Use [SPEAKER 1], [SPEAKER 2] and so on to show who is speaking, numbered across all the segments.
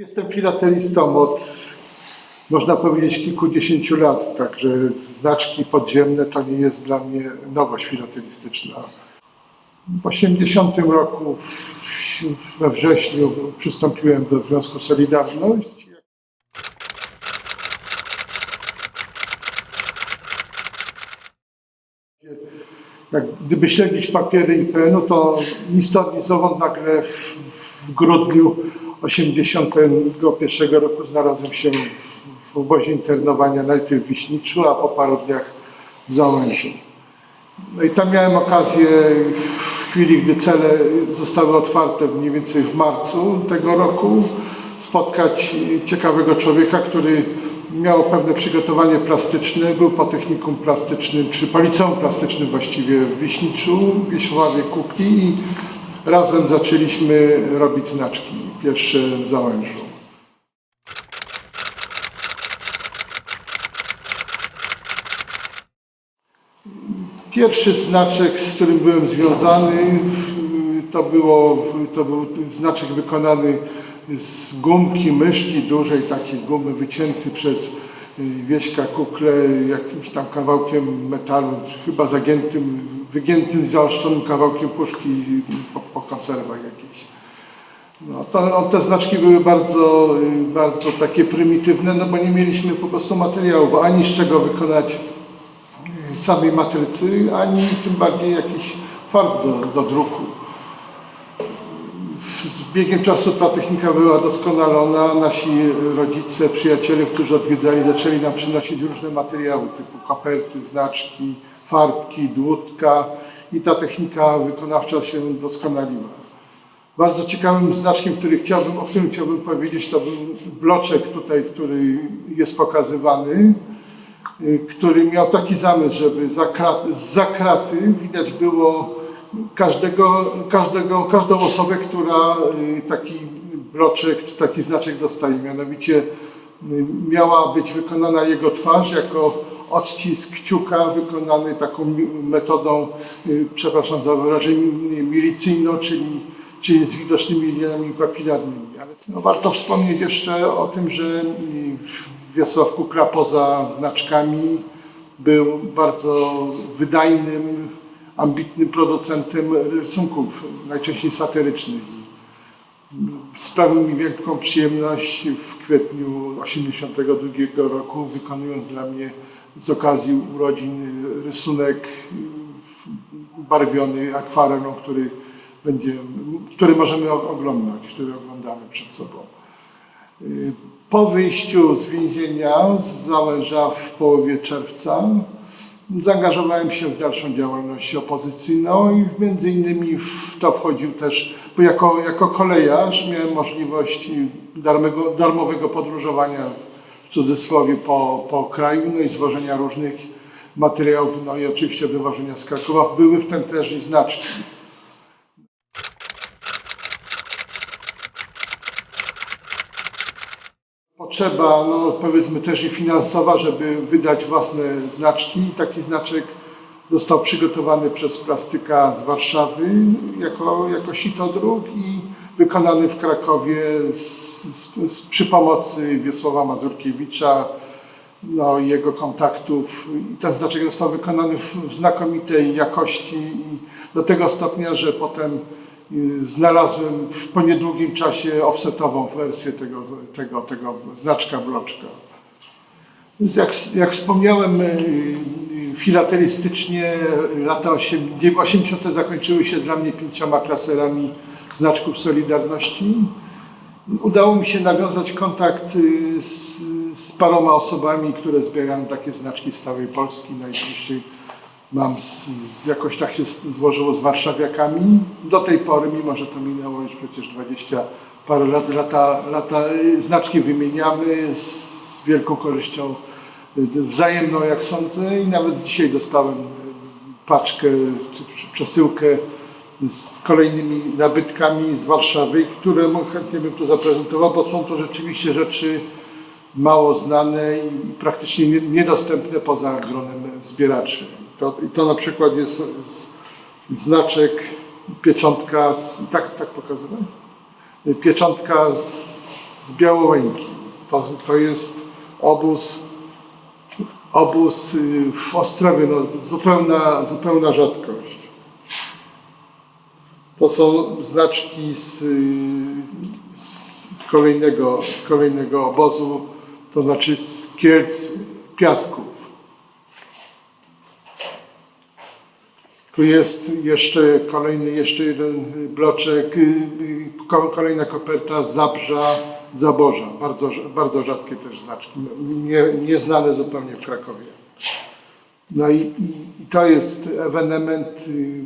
[SPEAKER 1] Jestem filatelistą od, można powiedzieć, kilkudziesięciu lat, także znaczki podziemne to nie jest dla mnie nowość filatelistyczna. W 80 roku we wrześniu przystąpiłem do Związku Solidarność. Jak gdyby śledzić papiery IPN-u, to ni stąd, ni zowąd nagle w grudniu 81 roku znalazłem się w obozie internowania najpierw w Wiśniczu, a po paru dniach w Załężu. No i tam miałem okazję w chwili, gdy cele zostały otwarte mniej więcej w marcu tego roku, spotkać ciekawego człowieka, który miał pewne przygotowanie plastyczne, był po technikum plastycznym, czy po plastycznym właściwie w Wiśniczu, w Wiesławie Kukli i razem zaczęliśmy robić znaczki, pierwsze w Załężu. Pierwszy znaczek, z którym byłem związany, to, było, to był znaczek wykonany z gumki myszki dużej, takiej gumy wycięty przez Wieśka Kukle jakimś tam kawałkiem metalu, chyba zagiętym, wygiętym, zaostrzonym kawałkiem puszki po, po konserwach jakiejś. No, to, no, te znaczki były bardzo, y, bardzo takie prymitywne, no bo nie mieliśmy po prostu materiałów, ani z czego wykonać samej matrycy, ani tym bardziej jakichś farb do, do druku. Z biegiem czasu ta technika była doskonalona. Nasi rodzice, przyjaciele, którzy odwiedzali, zaczęli nam przynosić różne materiały typu koperty, znaczki, farbki, dłutka i ta technika wykonawcza się doskonaliła. Bardzo ciekawym znaczkiem, który chciałbym, o którym chciałbym powiedzieć, to był bloczek tutaj, który jest pokazywany y, który miał taki zamysł, żeby za kraty, kraty widać było każdego, każdego, każdą osobę, która y, taki bloczek czy taki znaczek dostaje. Mianowicie y, miała być wykonana jego twarz jako odcisk kciuka wykonany taką metodą, przepraszam za wyrażenie, milicyjną, czyli, czyli z widocznymi liniami papilarnymi. Ale no, warto wspomnieć jeszcze o tym, że y, Wiesław Kukla poza znaczkami był bardzo wydajnym, ambitnym producentem rysunków, najczęściej satyrycznych. Sprawił mi wielką przyjemność w kwietniu 1982 roku, wykonując dla mnie z okazji urodzin rysunek barwiony akwarelą, który, który możemy oglądać, który oglądamy przed sobą. Y, Po wyjściu z więzienia z Załęża w połowie czerwca zaangażowałem się w dalszą działalność opozycyjną i między innymi w to wchodził też, bo jako, jako kolejarz miałem możliwość darmego, darmowego podróżowania w cudzysłowie po, po kraju, no i zwożenia różnych materiałów, no i oczywiście wywożenia z Krakowa. Były w tym też i znaczki. Potrzeba, no powiedzmy też i finansowa, żeby wydać własne znaczki. I taki znaczek został przygotowany przez plastyka z Warszawy jako, jako sitodruk i wykonany w Krakowie z, z, z, przy pomocy Wiesława Mazurkiewicza, no, jego kontaktów. I ten znaczek został wykonany w, w znakomitej jakości i do tego stopnia, że potem znalazłem po niedługim czasie offsetową wersję tego, tego, tego znaczka bloczka. Więc jak, jak wspomniałem, y, y, filatelistycznie lata 80. 80. zakończyły się dla mnie pięcioma klaserami znaczków Solidarności. Udało mi się nawiązać kontakt y, z, z paroma osobami, które zbierają takie znaczki z całej Polski. Mam z, z, jakoś tak się złożyło z warszawiakami. Do tej pory, mimo że to minęło już przecież 20 parę lat, lata, lata znaczki wymieniamy z, z wielką korzyścią y, wzajemną, jak sądzę. I nawet dzisiaj dostałem paczkę czy, czy przesyłkę z kolejnymi nabytkami z Warszawy, które chętnie bym tu zaprezentował, bo są to rzeczywiście rzeczy mało znane i praktycznie nie- niedostępne poza gronem zbieraczy. To, I to na przykład jest znaczek, pieczątka, z, tak, tak pokazywać? Pieczątka z, z Białołęki. To, to jest obóz, obóz y, w Ostrowie, no, zupełna, zupełna rzadkość. To są znaczki z, z, kolejnego, z kolejnego obozu, to znaczy z Kielc Piasków. Tu jest jeszcze kolejny, jeszcze jeden bloczek, y, y, ko- kolejna koperta Zabrza, Zaborza. Bardzo, bardzo rzadkie też znaczki, nie, nieznane zupełnie w Krakowie. No i, i, i to jest ewenement, y,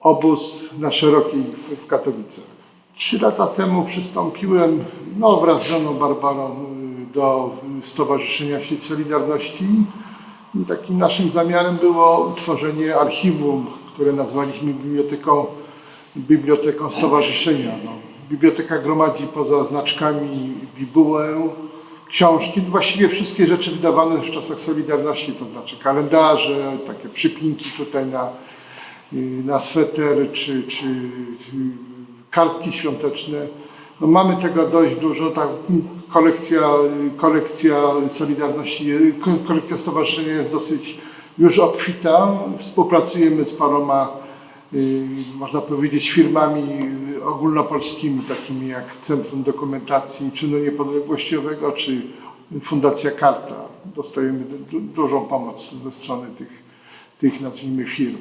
[SPEAKER 1] obóz na Szerokiej w- Katowicach. Trzy lata temu przystąpiłem no, wraz z żoną Barbarą do Stowarzyszenia Sieć Solidarności i takim naszym zamiarem było utworzenie archiwum, które nazwaliśmy biblioteką, biblioteką stowarzyszenia. No, biblioteka gromadzi poza znaczkami bibułę, książki, właściwie wszystkie rzeczy wydawane w czasach Solidarności, to znaczy kalendarze, takie przypinki tutaj na, y, na sweter, czy, czy, czy kartki świąteczne. No mamy tego dość dużo, tak, kolekcja, kolekcja Solidarności, ko- kolekcja stowarzyszenia jest dosyć już obfita. Współpracujemy z paroma, y, można powiedzieć, firmami y, ogólnopolskimi, takimi jak Centrum Dokumentacji Czynu Niepodległościowego, czy Fundacja Karta. Dostajemy du- dużą pomoc ze strony tych, tych nazwijmy, firm.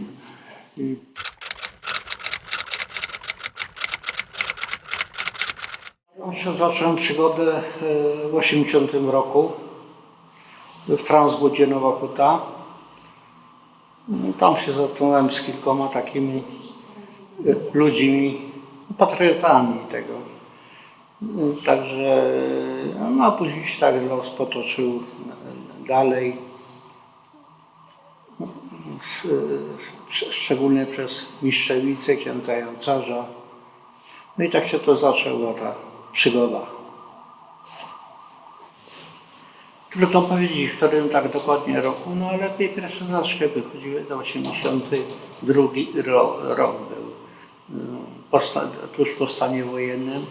[SPEAKER 2] Zacząłem przygodę e, w 80 roku w Transbudzie Nowa Huta. No, Tam się zetknąłem z kilkoma takimi e, ludźmi, patriotami tego. E, Także, no a później się tak los potoczył e, dalej. E, Szczególnie przez Mistrzewice, księdza Jancarza. No i tak się to zaczęła ta przygoda. Trudno powiedzieć, w którym tak dokładnie roku, no ale pie- pierwsze znaczki wychodziły do 82 ro, rok był. No, tuż po stanie wojennym.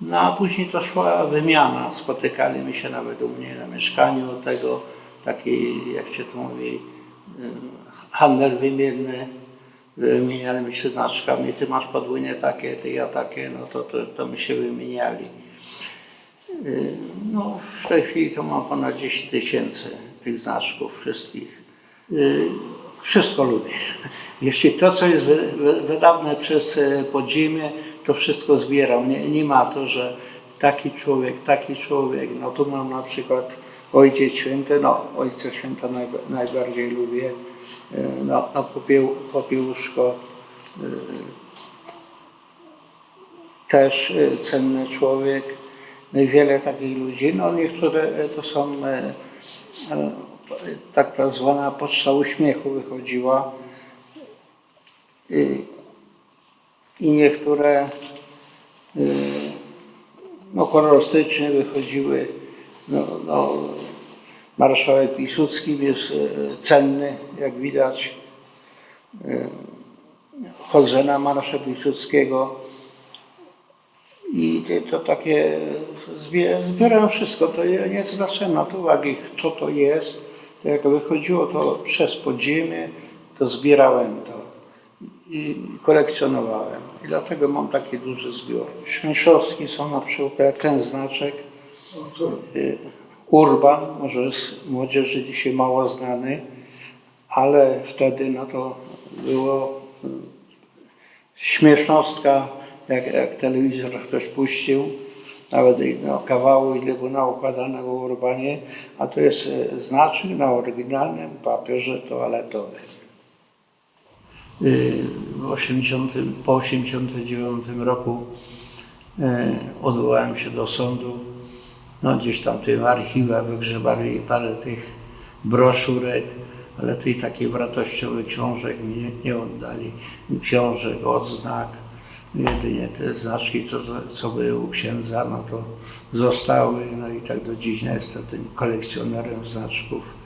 [SPEAKER 2] No a później to szła wymiana. Spotykaliśmy się nawet u mnie na mieszkaniu tego, taki, jak się to mówi, y, handel wymienny. Wymienialiśmy się znaczkami, ty masz podwójnie takie, ty ja takie, no to, to, to my się wymieniali. Y, No, w tej chwili to mam ponad 10 tysięcy tych znaczków wszystkich. Y, Wszystko lubię. Jeśli to, co jest wy- wy- wydane przez e, podziemie, to wszystko zbieram. Nie, nie ma to, że taki człowiek, taki człowiek. No tu mam na przykład Ojciec Święty, no Ojca Święta najba- najbardziej lubię. No, no popieł, popiełuszko y, też y, cenny człowiek. No wiele takich ludzi. No niektóre y, to są tak ta zwana poczta uśmiechu wychodziła. I niektóre no, kolorystycznie wychodziły. No, no, marszałek Piłsudski jest y, cenny, jak widać. Chodzę na marsza Piłsudskiego i to, takie zbie- zbieram wszystko. To ja nie zwracałem na to uwagi, kto to jest. To jak wychodziło to przez podziemie, to zbierałem to i kolekcjonowałem. I dlatego mam taki duży zbiór. Śmieszowski są na przykład ten znaczek y, Urban, może jest młodzieży dzisiaj mało znany, ale wtedy no to było y, śmiesznostka, jak, jak telewizor ktoś puścił, nawet no, kawału ile było naukładanego w Urbanie, a to jest y, znaczek na oryginalnym papierze toaletowym. Y, W 80, po 89 roku odwołałem się do sądu. No gdzieś tam w tym archiwa wygrzebali parę tych broszurek, ale tych takich wartościowych książek mi nie, nie oddali. Książek, odznak, jedynie te znaczki, co, co były u księdza, no to zostały. No i tak do dziś jestem tym kolekcjonerem znaczków.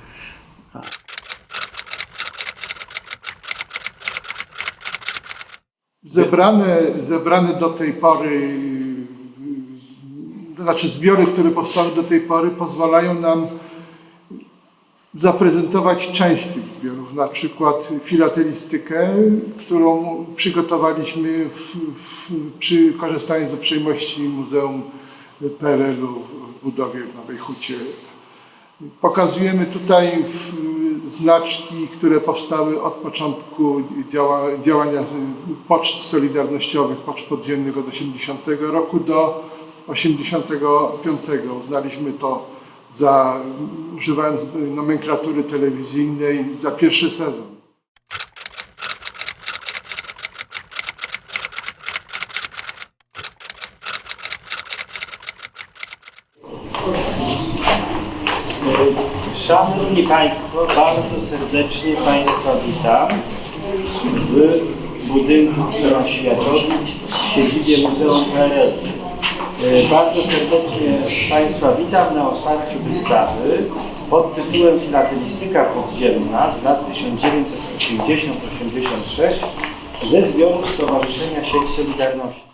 [SPEAKER 1] Zebrane, zebrane do tej pory znaczy zbiory, które powstały do tej pory, pozwalają nam zaprezentować część tych zbiorów, na przykład filatelistykę, którą przygotowaliśmy w, w, przy, korzystając z uprzejmości Muzeum PRL-u w budowie w Nowej Hucie. Pokazujemy tutaj znaczki, które powstały od początku działa, działania poczt solidarnościowych, poczt podziemnych od 80 roku do 85. Uznaliśmy to za, używając nomenklatury telewizyjnej, za pierwszy sezon.
[SPEAKER 3] Szanowni Państwo, bardzo serdecznie Państwa witam w budynku Światowicz w siedzibie Muzeum PRL. E, Bardzo serdecznie Państwa witam na otwarciu wystawy pod tytułem Filatelistyka podziemna z lat 1980-86 ze zbiorów Stowarzyszenia Sieć Solidarności.